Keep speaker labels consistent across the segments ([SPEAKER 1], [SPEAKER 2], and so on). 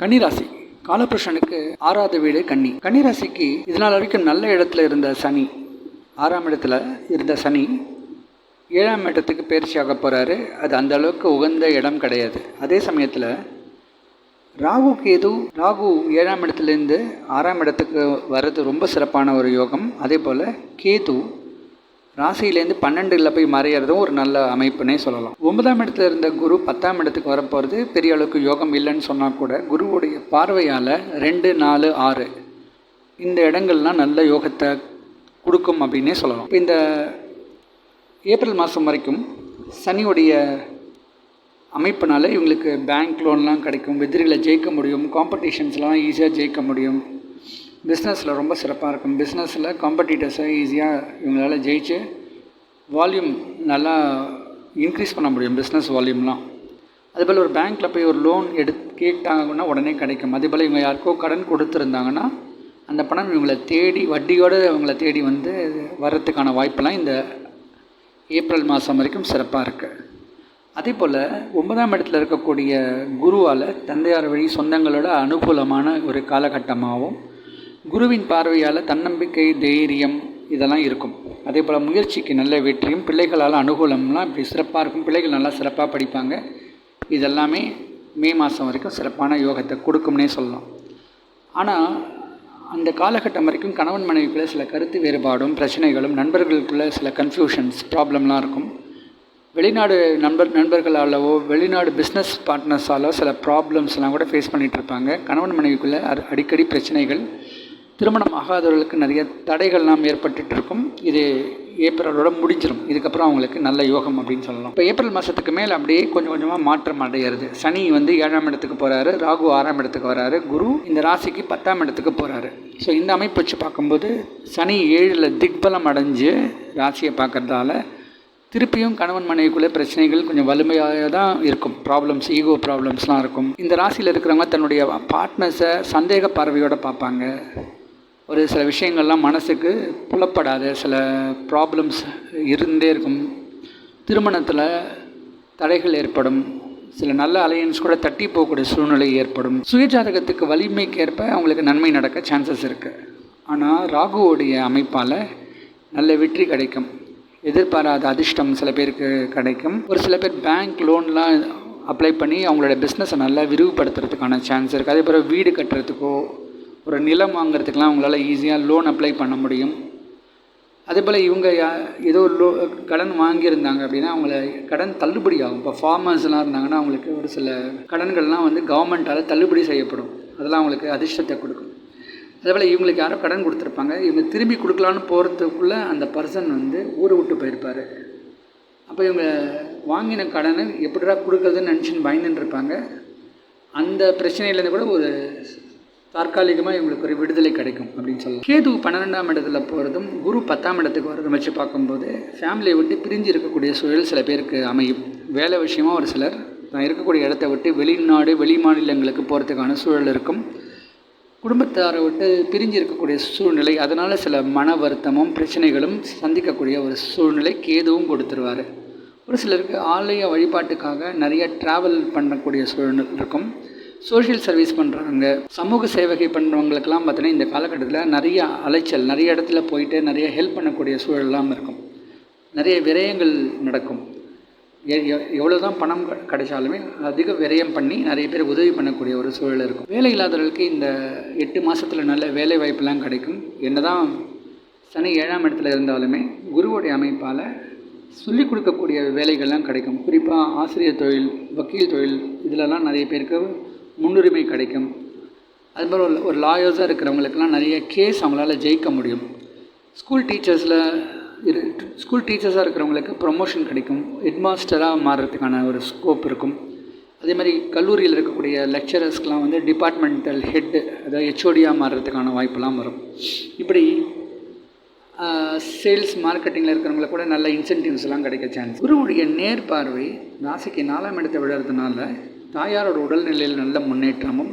[SPEAKER 1] கன்னிராசி. காலபுருஷனுக்கு ஆறாவது வீடு கன்னி. கன்னிராசிக்கு இதனால் வரைக்கும் நல்ல இடத்துல இருந்த சனி. ஆறாம் இடத்துல இருந்த சனி. ஏழாம் இடத்துக்கு பயிற்சியாக போகிறாரு அது அந்த அளவுக்கு உகந்த இடம் கிடையாது. அதே சமயத்தில் ராகு கேது ராகு ஏழாம் இடத்துலேருந்து ஆறாம் இடத்துக்கு வர்றது ரொம்ப சிறப்பான ஒரு யோகம். அதே போல் கேது ராசியிலேருந்து பன்னெண்டில் போய் மறையிறதும் ஒரு நல்ல அமைப்புனே சொல்லலாம். ஒன்பதாம் இடத்துல இருந்த குரு பத்தாம் இடத்துக்கு வரப்போகிறது பெரிய அளவுக்கு யோகம் இல்லைன்னு சொன்னால் கூட குருவுடைய பார்வையால் ரெண்டு நாலு ஆறு இந்த இடங்கள்லாம் நல்ல யோகத்தை கொடுக்கும் அப்படின்னே சொல்லலாம். இப்போ இந்த ஏப்ரல் மாதம் வரைக்கும் சனியுடைய அமைப்பினால இவங்களுக்கு பேங்க் லோன்லாம் கிடைக்கும் எதிரிகளை ஜெயிக்க முடியும் காம்படிஷன்ஸ்லாம் ஈஸியாக ஜெயிக்க முடியும். பிஸ்னஸில் ரொம்ப சிறப்பாக இருக்கும். பிஸ்னஸில் காம்படிட்டர்ஸை ஈஸியாக இவங்களால ஜெயிச்சு வால்யூம் நல்லா இன்க்ரீஸ் பண்ண முடியும். பிஸ்னஸ் வால்யூம்லாம் அதேபோல் ஒரு பேங்க்கில் போய் ஒரு லோன் எடு கேட்டாங்கன்னா உடனே கிடைக்கும். அதேபோல் இவங்க யாருக்கோ கடன் கொடுத்துருந்தாங்கன்னா அந்த பணம் இவங்களை தேடி வட்டியோடு இவங்களை தேடி வந்து வர்றதுக்கான வாய்ப்பெல்லாம் இந்த ஏப்ரல் மாதம் வரைக்கும் சிறப்பாக இருக்குது அதே போல் ஒன்பதாம் இடத்துல இருக்கக்கூடிய குருவால் தந்தையார் வழி சொந்தங்களோட அனுகூலமான ஒரு காலகட்டமாகவும் குருவின் பார்வையால் தன்னம்பிக்கை தைரியம் இதெல்லாம் இருக்கும். அதே போல் முயற்சிக்கு நல்ல வெற்றியும் பிள்ளைகளால் அனுகூலம்லாம் இப்படி சிறப்பாக இருக்கும். பிள்ளைகள் நல்லா சிறப்பாக படிப்பாங்க. இதெல்லாமே மே மாதம் வரைக்கும் சிறப்பான யோகத்தை கொடுக்கும்னே சொல்லலாம். ஆனால் அந்த காலகட்டம் வரைக்கும் கணவன் மனைவிக்குள்ளே சில கருத்து வேறுபாடும் பிரச்சனைகளும் நண்பர்களுக்குள்ளே சில கன்ஃபியூஷன்ஸ் ப்ராப்ளம்லாம் இருக்கும். வெளிநாடு நண்பர் நண்பர்களாலவோ வெளிநாடு பிஸ்னஸ் பார்ட்னர்ஸாலோ சில ப்ராப்ளம்ஸ்லாம் கூட ஃபேஸ் பண்ணிகிட்டு இருப்பாங்க. கணவன் மனைவிக்குள்ளே அடிக்கடி பிரச்சனைகள் திருமணம் ஆகாதவர்களுக்கு நிறைய தடைகள்லாம் ஏற்பட்டுட்டு இருக்கும் இது ஏப்ரலோட முடிஞ்சிடும் இதுக்கப்புறம் அவங்களுக்கு நல்ல யோகம் அப்படின்னு சொல்லலாம். இப்போ ஏப்ரல் மாதத்துக்கு மேலே அப்படியே கொஞ்சம் கொஞ்சமாக மாற்றம் அடையிறது. சனி வந்து ஏழாம் இடத்துக்கு போகிறாரு ராகு ஆறாம் இடத்துக்கு வராரு. குரு இந்த ராசிக்கு பத்தாம் இடத்துக்கு போகிறாரு ஸோ இந்த அமைப்பு வச்சு பார்க்கும்போது சனி ஏழில் திக்பலம் அடைஞ்சு ராசியை பார்க்குறதால திருப்பியும் கணவன் மனைவிக்குள்ளே பிரச்சனைகள் கொஞ்சம் வலிமையாக தான் இருக்கும். ப்ராப்ளம்ஸ் ஈகோ ப்ராப்ளம்ஸ்லாம் இருக்கும். இந்த ராசியில் இருக்கிறவங்க தன்னுடைய பார்ட்னர்ஸை சந்தேக பார்வையோடு பார்ப்பாங்க. ஒரு சில விஷயங்கள்லாம் மனசுக்கு புலப்படாத சில ப்ராப்ளம்ஸ் இருந்தே இருக்கும். திருமணத்தில் தடைகள் ஏற்படும். சில நல்ல அலையன்ஸ் கூட தட்டி போகக்கூடிய சூழ்நிலை ஏற்படும். சுயஜாதகத்துக்கு வலிமைக்கு ஏற்ப அவங்களுக்கு நன்மை நடக்க சான்சஸ் இருக்குது ஆனால் ராகுவோடைய அமைப்பால் நல்ல வெற்றி கிடைக்கும். எதிர்பாராத அதிர்ஷ்டம் சில பேருக்கு கிடைக்கும். ஒரு சில பேர் பேங்க் லோன்லாம் அப்ளை பண்ணி அவங்களோட பிஸ்னஸை நல்லா விரிவுபடுத்துறதுக்கான சான்ஸ் இருக்குது அதே போல் வீடு கட்டுறதுக்கோ ஒரு நிலம் வாங்கிறதுக்கெலாம் அவங்களால ஈஸியாக லோன் அப்ளை பண்ண முடியும். அதே போல் இவங்க யா- ஏதோ லோ கடன் வாங்கியிருந்தாங்க அப்படின்னா அவங்கள கடன் தள்ளுபடி ஆகும். இப்போ ஃபார்மர்ஸ்லாம் இருந்தாங்கன்னா அவங்களுக்கு ஒரு சில கடன்கள்லாம் வந்து கவர்மெண்ட்டால் தள்ளுபடி செய்யப்படும். அதெல்லாம் அவங்களுக்கு அதிர்ஷ்டத்தை கொடுக்கும். அதே போல் இவங்களுக்கு யாரோ கடன் கொடுத்துருப்பாங்க. இவங்க திரும்பி கொடுக்கலான்னு போகிறதுக்குள்ளே அந்த பர்சன் வந்து ஊரை விட்டு போயிருப்பார். அப்போ இவங்க வாங்கின கடனை எப்படிடா கொடுக்குறதுன்னு நினச்சின்னு பயந்துன்னு இருப்பாங்க. அந்த பிரச்சனையிலேருந்து கூட ஒரு தற்காலிகமாக இவங்களுக்கு ஒரு விடுதலை கிடைக்கும் அப்படின்னு சொல்லலாம். கேது பன்னிரெண்டாம் இடத்துல போகிறதும் குரு பத்தாம் இடத்துக்கு வரதும் வச்சு பார்க்கும்போது ஃபேமிலியை விட்டு பிரிஞ்சு இருக்கக்கூடிய சூழல் சில பேருக்கு அமையும். வேலை விஷயமா ஒரு சிலர் தான் இருக்கக்கூடிய இடத்த விட்டு வெளிநாடு வெளி மாநிலங்களுக்கு போகிறதுக்கான சூழல் இருக்கும். குடும்பத்தாரை விட்டு பிரிஞ்சு இருக்கக்கூடிய சூழ்நிலை அதனால் சில மன வருத்தமும் பிரச்சனைகளும் சந்திக்கக்கூடிய ஒரு சூழ்நிலை கேதுவும் கொடுத்துருவார். ஒரு சிலருக்கு ஆலய வழிபாட்டுக்காக நிறைய ட்ராவல் பண்ணக்கூடிய சூழ்நிலை இருக்கும். சோஷியல் சர்வீஸ் பண்ணுறவங்க சமூக சேவகை பண்ணுறவங்களுக்கெல்லாம் பார்த்தீங்கன்னா இந்த காலகட்டத்தில் நிறைய அலைச்சல் நிறைய இடத்துல போயிட்டு நிறைய ஹெல்ப் பண்ணக்கூடிய சூழல்லாம் இருக்கும். நிறைய விரயங்கள் நடக்கும். எவ்வளோ தான் பணம் கிடைச்சாலுமே அதிக விரயம் பண்ணி நிறைய பேர் உதவி பண்ணக்கூடிய ஒரு சூழல் இருக்கும். வேலை இல்லாதவர்களுக்கு இந்த எட்டு மாதத்தில் நல்ல வேலை வாய்ப்புலாம் கிடைக்கும். என்னதான் சனி ஏழாம் இடத்துல இருந்தாலுமே குருவுடைய அமைப்பால் சொல்லிக் கொடுக்கக்கூடிய வேலைகள்லாம் கிடைக்கும். குறிப்பாக ஆசிரியர் தொழில் வக்கீல் தொழில் இதிலலாம் நிறைய பேருக்கு முன்னுரிமை கிடைக்கும். அதுபோல் ஒரு- ஒரு லாயர்ஸாக இருக்கிறவங்களுக்கெல்லாம் நிறைய கேஸ் அவங்களால ஜெயிக்க முடியும். ஸ்கூல் டீச்சர்ஸில் இரு ஸ்கூல் டீச்சர்ஸாக இருக்கிறவங்களுக்கு ப்ரொமோஷன் கிடைக்கும். ஹெட்மாஸ்டராக மாறுறதுக்கான ஒரு ஸ்கோப் இருக்கும். அதே மாதிரி கல்லூரியில் இருக்கக்கூடிய லெக்சரர்ஸ்க்கெலாம் வந்து டிபார்ட்மெண்டல் ஹெட்டு அதாவது ஹெச்ஓடியாக மாறுறதுக்கான வாய்ப்பெல்லாம் வரும். இப்படி சேல்ஸ் மார்க்கெட்டிங்கில் இருக்கிறவங்களுக்கு கூட நல்ல இன்சென்டிவ்ஸ்லாம் கிடைக்க சான்ஸ் குருவுடைய நேர் பார்வை ராசிக்கு நாலாம் இடத்தை விழுறதுனால தாயாரோட உடல்நிலையில் நல்ல முன்னேற்றமும்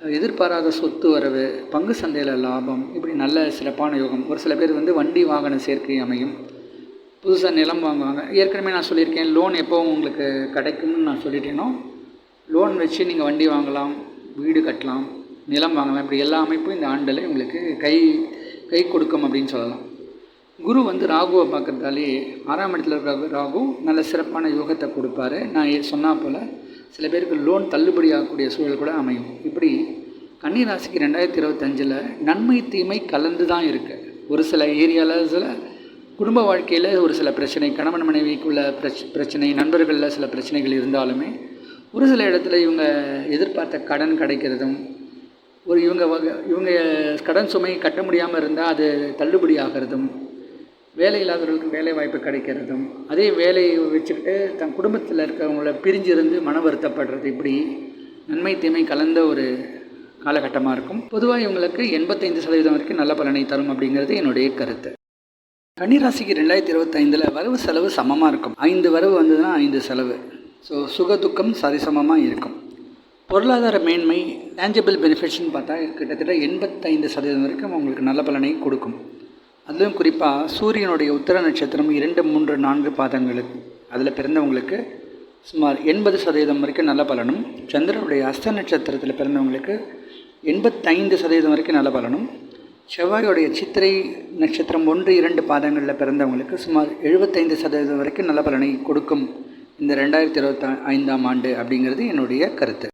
[SPEAKER 1] எதிர்பாராத சொத்து வரவு பங்கு சந்தையில் லாபம் இப்படி நல்ல சிறப்பான யோகம். ஒரு சில பேர் வந்து வண்டி வாகன சேர்க்கை அமையும். புதுசாக நிலம் வாங்குவாங்க. ஏற்கனவே நான் சொல்லியிருக்கேன் லோன் எப்போவும் உங்களுக்கு கிடைக்கும்னு நான் சொல்லிட்டேனோ லோன் வச்சு நீங்கள் வண்டி வாங்கலாம் வீடு கட்டலாம் நிலம் வாங்கலாம் இப்படி எல்லா அமைப்பும் இந்த ஆண்டில் உங்களுக்கு கை கை கொடுக்கும் அப்படின்னு சொல்லலாம். குரு வந்து ராகுவை பார்க்குறதாலே ஆறாம் இடத்துல இருக்கிற ராகு நல்ல சிறப்பான யோகத்தை கொடுப்பாரு. நான் சொன்னால் போல் சில பேருக்கு லோன் தள்ளுபடி ஆகக்கூடிய சூழல் கூட அமையும். இப்படி கன்னிராசிக்கு ரெண்டாயிரத்தி இருபத்தஞ்சில் நன்மை தீமை கலந்து தான் இருக்குது ஒரு சில ஏரியாவில் சில குடும்ப வாழ்க்கையில் ஒரு சில பிரச்சனை கணவன் மனைவிக்குள்ள பிரச் பிரச்சனை நண்பர்களில் சில பிரச்சனைகள் இருந்தாலுமே ஒரு சில இடத்துல இவங்க எதிர்பார்த்த கடன் கிடைக்கிறதும் ஒரு இவங்க வக- இவங்க கடன் சுமை கட்ட முடியாமல் இருந்தால் அது தள்ளுபடி ஆகிறதும் வேலை இல்லாதவர்களுக்கு வேலை வாய்ப்பு கிடைக்கிறதும் அதே வேலையை வச்சுக்கிட்டு தன் குடும்பத்தில் இருக்கிறவங்கள பிரிஞ்சிருந்து மன வருத்தப்படுறது இப்படி நன்மை தீமை கலந்த ஒரு காலகட்டமாக இருக்கும். பொதுவாக இவங்களுக்கு எண்பத்தைந்து சதவீதம் வரைக்கும் நல்ல பலனை தரும் அப்படிங்கிறது என்னுடைய கருத்து. கன்னிராசிக்கு ரெண்டாயிரத்தி இருபத்தைந்தில் வரவு செலவு சமமாக இருக்கும். ஐந்து வரவு வந்ததுன்னா ஐந்து செலவு. ஸோ சுக துக்கம் சரிசமமாக இருக்கும். பொருளாதார மேன்மை டேஞ்சபிள் பெனிஃபிட்ஸ்னு பார்த்தா கிட்டத்தட்ட எண்பத்தைந்து சதவீதம் வரைக்கும் உங்களுக்கு நல்ல பலனை கொடுக்கும். அதுவும் குறிப்பாக சூரியனுடைய உத்தர நட்சத்திரம் இரண்டு மூன்று நான்கு பாதங்களுக்கு அதில் பிறந்தவங்களுக்கு சுமார் எண்பது சதவீதம் வரைக்கும் நல்ல பலனும் சந்திரனுடைய அஸ்த நட்சத்திரத்தில் பிறந்தவங்களுக்கு எண்பத்தைந்து சதவீதம் வரைக்கும் நல்ல பலனும் செவ்வாயோடைய சித்திரை நட்சத்திரம் ஒன்று இரண்டு பாதங்களில் பிறந்தவங்களுக்கு சுமார் எழுபத்தைந்து சதவீதம் வரைக்கும் நல்ல பலனை கொடுக்கும் இந்த ரெண்டாயிரத்தி இருபத்தி ஐந்தாம் ஆண்டு அப்படிங்கிறது என்னுடைய கருத்து.